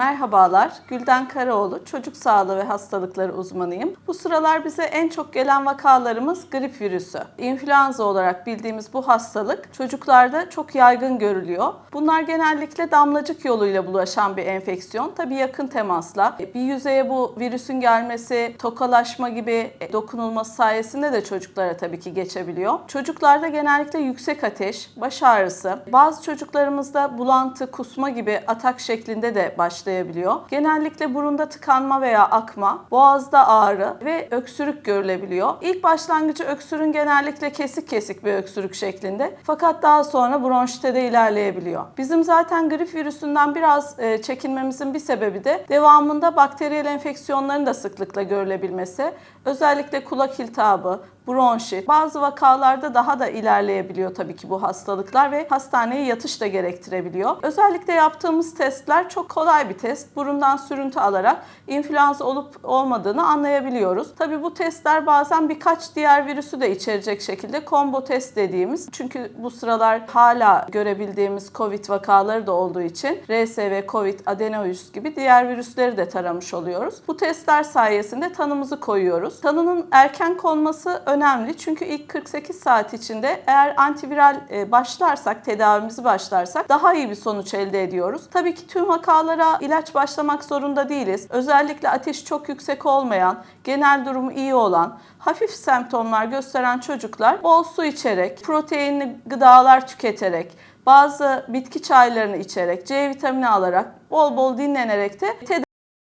Merhabalar, Gülden Karaoğlu, çocuk sağlığı ve hastalıkları uzmanıyım. Bu sıralar bize en çok gelen vakalarımız grip virüsü. İnfluenza olarak bildiğimiz bu hastalık çocuklarda çok yaygın görülüyor. Bunlar genellikle damlacık yoluyla bulaşan bir enfeksiyon. Tabii yakın temasla. Bir yüzeye bu virüsün gelmesi, tokalaşma gibi dokunulması sayesinde de çocuklara tabii ki geçebiliyor. Çocuklarda genellikle yüksek ateş, baş ağrısı, bazı çocuklarımızda bulantı, kusma gibi atak şeklinde de başlayabiliyor. Genellikle burunda tıkanma veya akma, boğazda ağrı ve öksürük görülebiliyor. İlk başlangıcı öksürün genellikle kesik kesik bir öksürük şeklinde. Fakat daha sonra bronşite de ilerleyebiliyor. Bizim zaten grip virüsünden biraz e, çekinmemizin bir sebebi de devamında bakteriyel enfeksiyonların da sıklıkla görülebilmesi. Özellikle kulak iltihabı, bronşit. Bazı vakalarda daha da ilerleyebiliyor tabii ki bu hastalıklar ve hastaneye yatış da gerektirebiliyor. Özellikle yaptığımız testler çok kolay bir test. Burundan sürüntü alarak influenza olup olmadığını anlayabiliyoruz. Tabii bu testler bazen birkaç diğer virüsü de içerecek şekilde combo test dediğimiz. Çünkü bu sıralar hala görebildiğimiz COVID vakaları da olduğu için RSV, COVID, adenovirüs gibi diğer virüsleri de taramış oluyoruz. Bu testler sayesinde tanımızı koyuyoruz. Tanının erken konması önemli çünkü ilk 48 saat içinde eğer antiviral e, başlarsak, tedavimizi başlarsak daha iyi bir sonuç elde ediyoruz. Tabii ki tüm vakalara ilaç başlamak zorunda değiliz. Özellikle ateş çok yüksek olmayan, genel durumu iyi olan, hafif semptomlar gösteren çocuklar bol su içerek, proteinli gıdalar tüketerek, bazı bitki çaylarını içerek, C vitamini alarak, bol bol dinlenerek de tedavi